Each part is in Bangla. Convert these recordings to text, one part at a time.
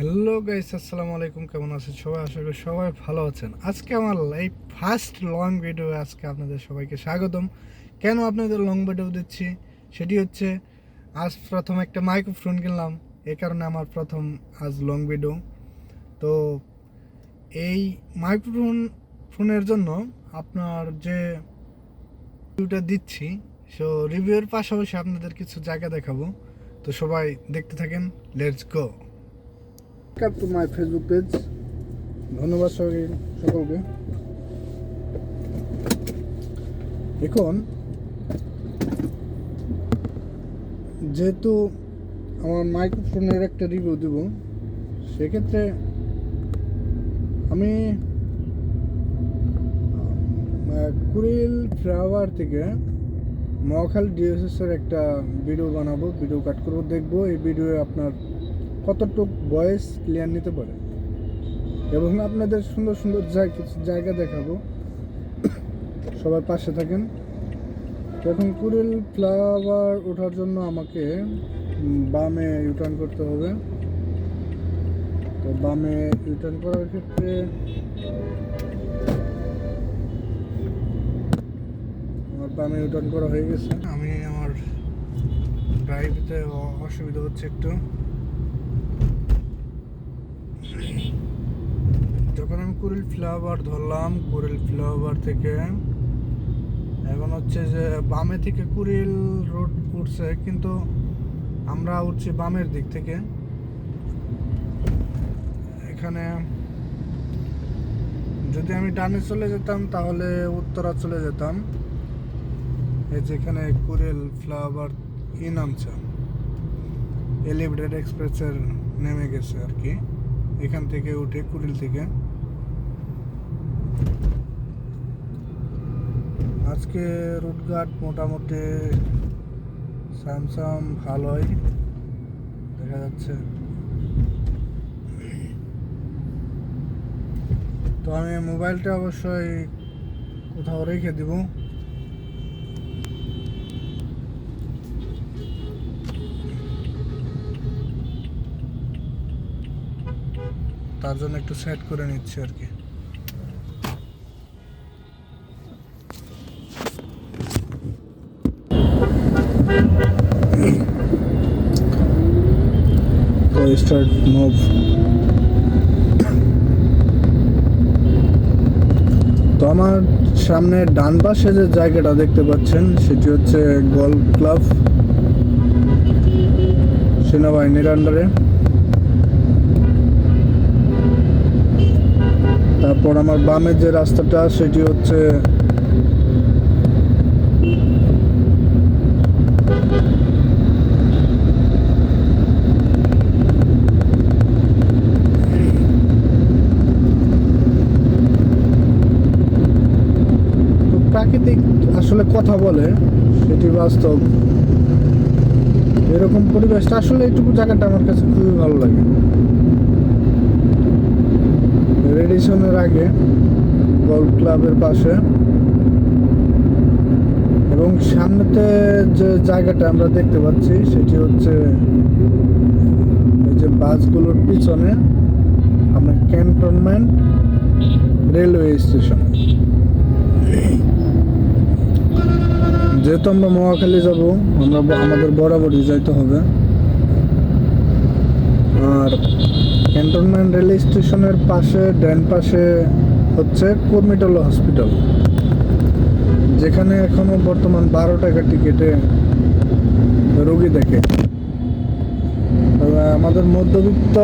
হ্যালো গাইস আসসালামু আলাইকুম, কেমন আছেন সবাই? আশা করি সবাই ভালো আছেন। আজকে আমার এই ফার্স্ট লং ভিডিও আজকে আপনাদের সবাইকে স্বাগতম। কেন আপনাদের লং ভিডিও দিচ্ছি? সেটি হচ্ছে, আজ প্রথম একটা মাইক্রোফোন কিনলাম। এই কারণে আমার প্রথম আজ লং ভিডিও তো এই মাইক্রোফোন ফোনের জন্য আপনার যে রিভিউটা দিচ্ছি সো রিভিউয়ের পাশাপাশি আপনাদের কিছু জায়গা দেখাবো। তো সবাই দেখতে থাকেন let's go subscribe to my Facebook page ধন্যবাদ সবাই সকলকে। এখন, যেহেতু আমার মাইক্রোফোনের একটা রিভিউ দেব, সেক্ষেত্রে আমি কুড়িল ফ্লাওয়ার থেকে মহাখালী ডিএসএসের একটা ভিডিও বানাবো ভিডিও কাট করব, দেখব। এই ভিডিওয়ে আপনার কতটুক ভয়েস ক্লিয়ার নিতে পারে? এবং আপনাদের সুন্দর সুন্দর জায়গা দেখাবো। সবাই পাশে থাকেন। এখন কুড়িল ফ্লাওয়ার ওঠার জন্য আমাকে বামে ইউটার্ন করতে হবে। তো বামে ইউটার্ন করার ক্ষেত্রে আমার বামে ইউটার্ন করা হয়ে গেছে। আমি আমার ড্রাইভতে অসুবিধা হচ্ছে একটু। যখন আমি কুড়িল ফ্লাওয়ার ধরলাম কুড়িল ফ্লাওয়ার থেকে, এখন হচ্ছে যে বামে থেকে কুড়িল রোড উঠছে, কিন্তু আমরা উঠছি বামের দিক থেকে। এখানে যদি আমি ডানে চলে যেতাম, তাহলে উত্তরা চলে যেতাম। এই যেখানে কুড়িল ফ্লাওয়ার ই নামছে। এলিভেটেড এক্সপ্রেসের নেমে গেছে আর কি। এখান থেকে উঠে কুড়িল থেকে। আজকে রুটঘাট মোটামুটি স্যামসাং ভালোই। দেখা যাচ্ছে। তো আমি মোবাইলটা অবশ্যই কোথাও রেখে দিব। তার জন্য একটু সেট করে নিচ্ছি আর কি। স্টার্ট মুভ তো আমার সামনে ডান পাশে যে জায়গাটা দেখতে পাচ্ছেন, সেটি হচ্ছে গল্ফ ক্লাব সেনাবাহিনীর আন্ডারে তারপর আমার বামে যে রাস্তাটা, সেটি হচ্ছে প্রাকৃতিক আসলে কথা বলে, সেটি বাস্তব। এরকম পরিবেশটা আসলে এইটুকু জায়গাটা আমার কাছে খুবই ভালো লাগে। রেডিসনের আগে গল্ফ ক্লাবের পাশে। এবং সামনেতে যে জায়গাটা আমরা দেখতে পাচ্ছি, সেটি হচ্ছে যে বাসগুলোর পিছনে আপনার ক্যান্টনমেন্ট রেলওয়ে স্টেশন। যেহেতু আমরা মহাখালী যাব, আমরা আমাদের বরাবরই যাইতে হবে। আর ক্যান্টনমেন্ট রেল স্টেশনের পাশে ড্যান পাশে হচ্ছে কর্মিটলা হসপিটাল যেখানে এখনও বর্তমান বারো টাকা টিকিটে রোগী দেখে। আমাদের মধ্যবিত্ত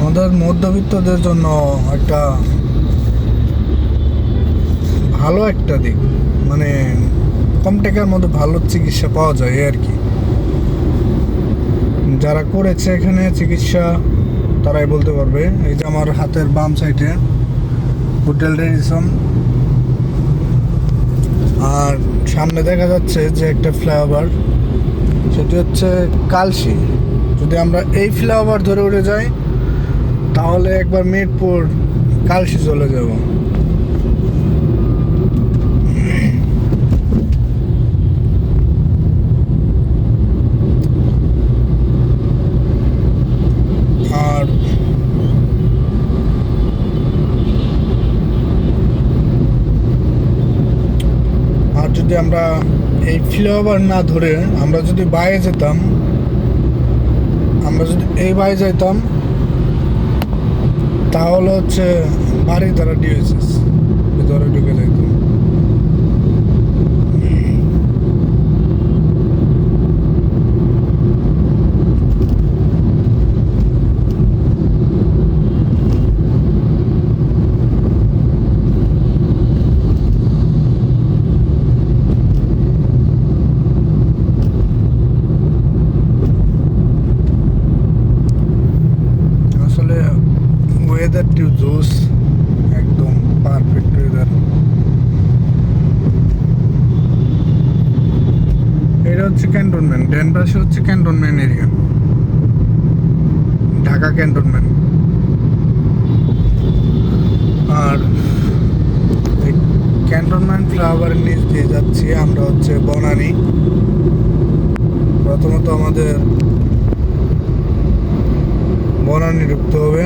আমাদের মধ্যবিত্তদের জন্য একটা ভালো একটা দিক। মানে কম টাকার মধ্যে ভালো চিকিৎসা পাওয়া যায় আর কি। যারা করেছে এখানে চিকিৎসা, তারাই বলতে পারবে। এই যে আমার হাতের বাম সাইডে হোটেল রেডিসন আর সামনে দেখা যাচ্ছে যে একটা ফ্লাইওভার, সেটি হচ্ছে কালশি যদি আমরা এই ফ্লাইওভার ধরে উঠে যাই, তাহলে একবার মিরপুর কালশি চলে যাব। যদি আমরা এই ফ্লাইওভার না ধরে আমরা যদি বাইরে যেতাম, আমরা যদি এই বাইরে যাইতাম, তাহলে হচ্ছে বাড়ি তারা ডিএসএস ভিতরে ঢুকে যাইতাম আসলে ওয়েদারটি জোস একদম পারফেক্ট ওয়েদার এটা হচ্ছে ক্যান্টনমেন্ট ড্যান হচ্ছে ক্যান্টনমেন্ট এরিয়া ঢাকা ক্যান্টনমেন্ট আর ক্যান্টনমেন্ট ফ্লাওয়ারের নিচ দিয়ে যাচ্ছি, আমরা হচ্ছে বনানী। প্রথমত আমাদের বনানী ঢুকতে হবে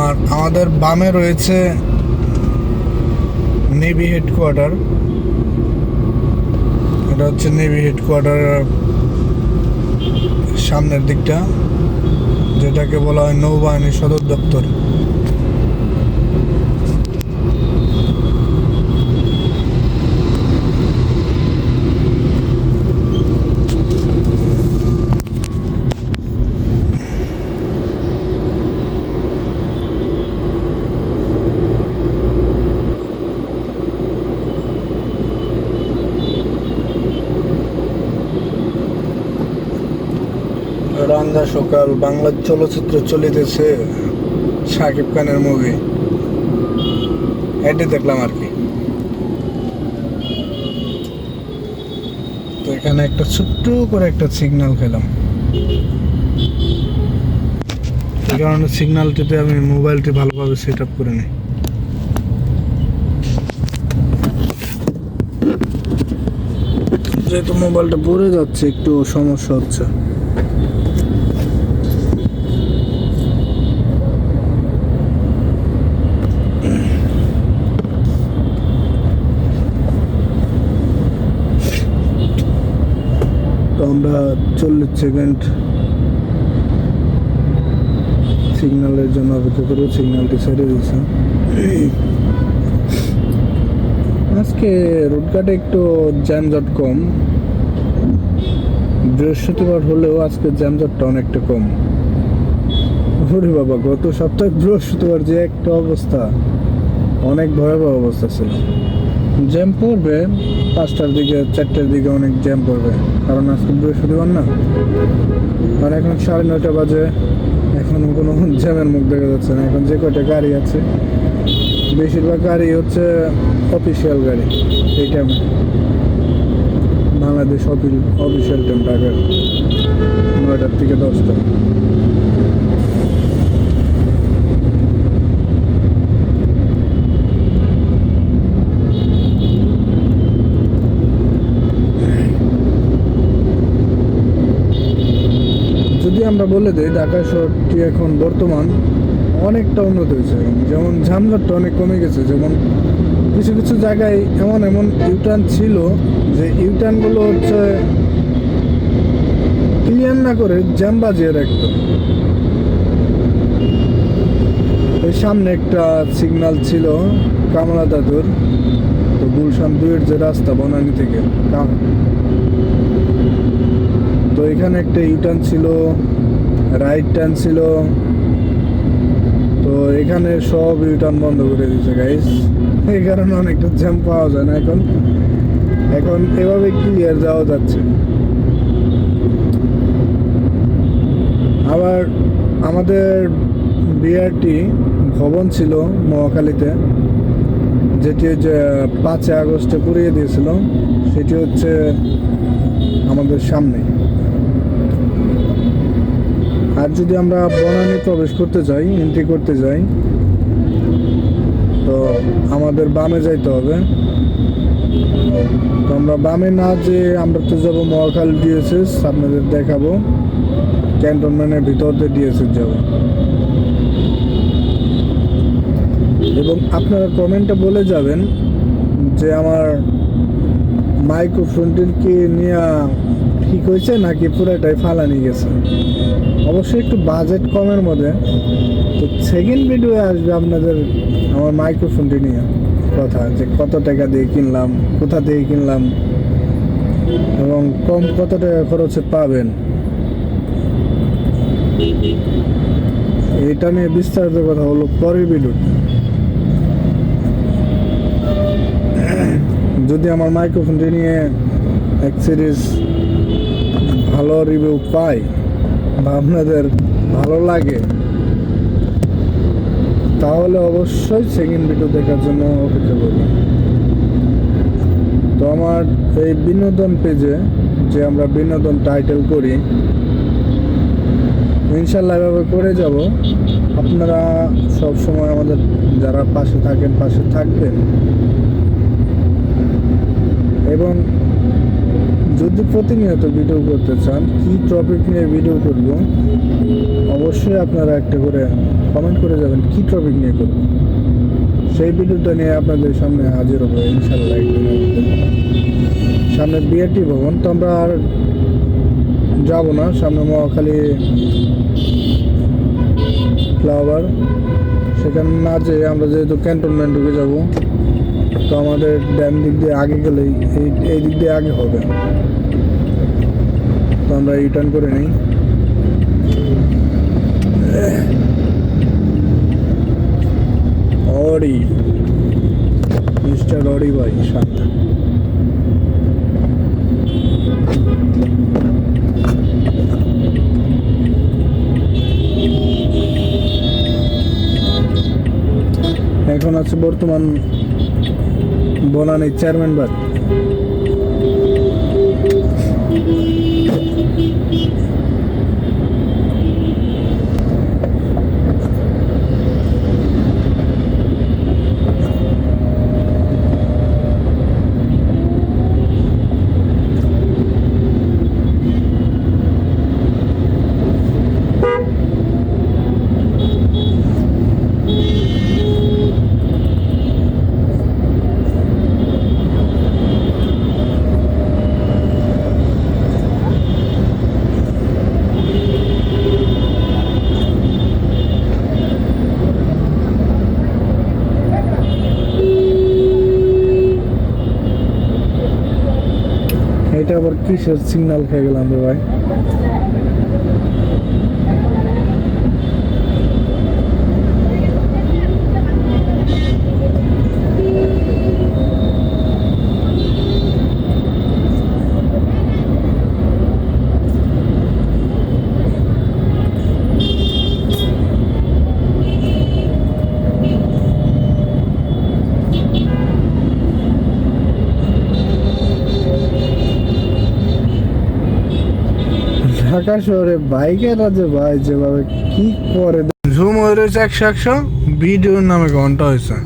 আর আমাদের বামে রয়েছে নেভি হেডকোয়ার্টার এটা হচ্ছে নেভি হেডকোয়ার্টার সামনের দিকটা, যেটাকে বলা হয় নৌবাহিনীর সদর দপ্তর। রান্দা সকাল বাংলা চলচ্চিত্র চলিতেছে শাকিব খানের মুভি। এটি দেখলাম আর কি। তো এখানে একটা ছোট্ট করে একটা সিগন্যাল খেলাম। এই কারণে সিগন্যালটিতে আমি মোবাইলটি ভালোভাবে সেট আপ করে নিই। যেহেতু মোবাইলটা পড়ে যাচ্ছে, একটু সমস্যা হচ্ছে। আমরা চল্লিশ সেকেন্ড সিগন্যালের জন্য অপেক্ষা করব। সিগন্যালটি ছেড়ে দিয়েছে। আজকে রোডঘাটে একটু যানজট কম। বৃহস্পতিবার হলেও আজকে যানজটটা অনেকটা কম। ওরে বাবা, গত সপ্তাহে বৃহস্পতিবার যে একটা অবস্থা, অনেক ভয়াবহ অবস্থা ছিল। জ্যাম পড়বে, পাঁচটার দিকে, চারটার দিকে অনেক জ্যাম পড়বে। কারণ আজকে বৃহস্পতিবার না? আর এখন সাড়ে নয়টা বাজে, এখনও কোনো জ্যামের মুখ দেখা যাচ্ছে না। এখন যে কয়টা গাড়ি আছে, বেশিরভাগ গাড়ি হচ্ছে অফিসিয়াল গাড়ি, এই টাইমে বাংলাদেশ অফিসিয়াল টাইম ঢাকার নয়টার থেকে দশটা যদি আমরা বলে দিই, ঢাকা শহরটি এখন বর্তমান অনেকটা উন্নত হয়েছে। যেমন ঝামঝাটটা অনেক কমে গেছে, যেমন কিছু কিছু জায়গায় এমন এমন ইউটার্ন ছিল যে ইউটার্নগুলো হচ্ছে ক্লিয়ার না করে জ্যাম বাজিয়ে রাখতো। এই সামনে একটা সিগন্যাল ছিল, কামলা দাদুর, তো গুলশান দুয়ের যে রাস্তা বনানী থেকে তো এখানে একটা ইউটার্ন ছিল রাইট টার্ন ছিল। তো এখানে সব ইউটার্ন বন্ধ করে দিয়েছে গাইস এই কারণে অনেকটা জ্যাম পাওয়া যায় না এখন। এখন এভাবে ক্লিয়ার যাওয়া যাচ্ছে। আবার আমাদের বিআরটি ভবন ছিল মহাখালীতে, যেটি যে পাঁচই আগস্টে পুড়িয়ে দিয়েছিল। সেটি হচ্ছে আমাদের সামনে। আর যদি আমরা বনানী প্রবেশ করতে যাই এন্ট্রি করতে যাই, তো আমাদের বামে যাইতে হবে। তো আমরা বামে না যে আমরা তো যাব মহাখাল ডিএসএস আপনাদের দেখাবো। ক্যান্টনমেন্টের ভিতর দিয়ে ডিএসএস যাব। এবং আপনারা কমেন্টে বলে যাবেন যে আমার মাইক্রোফোনটির কি নিয়ে ঠিক হয়েছে নাকি পুরোটাই ফালানি গেছে। অবশ্যই একটু বাজেট কমের মধ্যে। তো সেকেন্ড ভিডিও আসবে আপনাদের আমার মাইক্রোফোনটি নিয়ে। কথা যে কত টাকা দিয়ে কিনলাম, কোথা থেকে কিনলাম, এবং কম কত টাকা খরচে পাবেন। এটা নিয়ে বিস্তারিত কথা হলো পরের ভিডিওতে যদি আমার মাইক্রোফোনটি নিয়ে এক সিরিজ ভালো রিভিউ পাই বা আপনাদের ভালো লাগে, তাহলে অবশ্যই সেকেন্ড ভিডিও দেখার জন্য অপেক্ষা করবেন। তো আমার এই বিনোদন পেজে যে আমরা বিনোদন টাইটেল করি, ইনশাল্লাহ এভাবে করে যাব। আপনারা সব সময় আমাদের যারা পাশে থাকেন, পাশে থাকবেন। এবং যদি প্রতিনিয়ত ভিডিও করতে চান, কি টপিক নিয়ে ভিডিও করব, অবশ্যই আপনারা একটা করে কমেন্ট করে যাবেন, কি টপিক নিয়ে করব। সেই ভিডিওটা নিয়ে আপনাদের সামনে হাজির হব ইনশাল্লাহ একদিনের সামনে বিআরটি ভবন, তো আমরা আর যাব না। সামনে মহাখালী ফ্লাওয়ার সেখানে না যেয়ে আমরা যেহেতু ক্যান্টনমেন্ট ঢুকে যাব তো আমাদের ড্যাম দিক দিয়ে আগে গেলেই এই এই দিক দিয়ে আগে হবে। তো আমরা রিটার্ন করে নিই। অডি মিস্টার অডি ভাই, সামনে। এখন আছে বর্তমান বনানী চেয়ারম্যান বাদ এটা আবার কিসের সিগন্যাল খেয়ে গেলাম রে ভাই। ঢাকা শহরে বাইকের যে ভাই যেভাবে কি করে ঝুম হয়ে রয়েছে একশো একশো, ভিডিওর নামে ঘণ্টা হয়েছে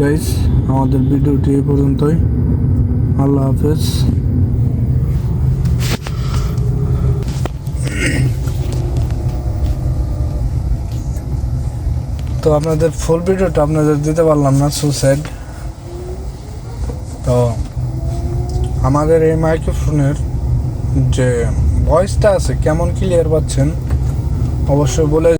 গাইস আমাদের ভিডিওটি এই পর্যন্তই। আল্লাহ হাফেজ। তো আপনাদের ফুল ভিডিওটা আপনাদের দিতে পারলাম না সুসাইড তো আমাদের এই মাইক্রোফোনের যে ভয়েসটা আছে, কেমন ক্লিয়ার পাচ্ছেন? অবশ্যই বলে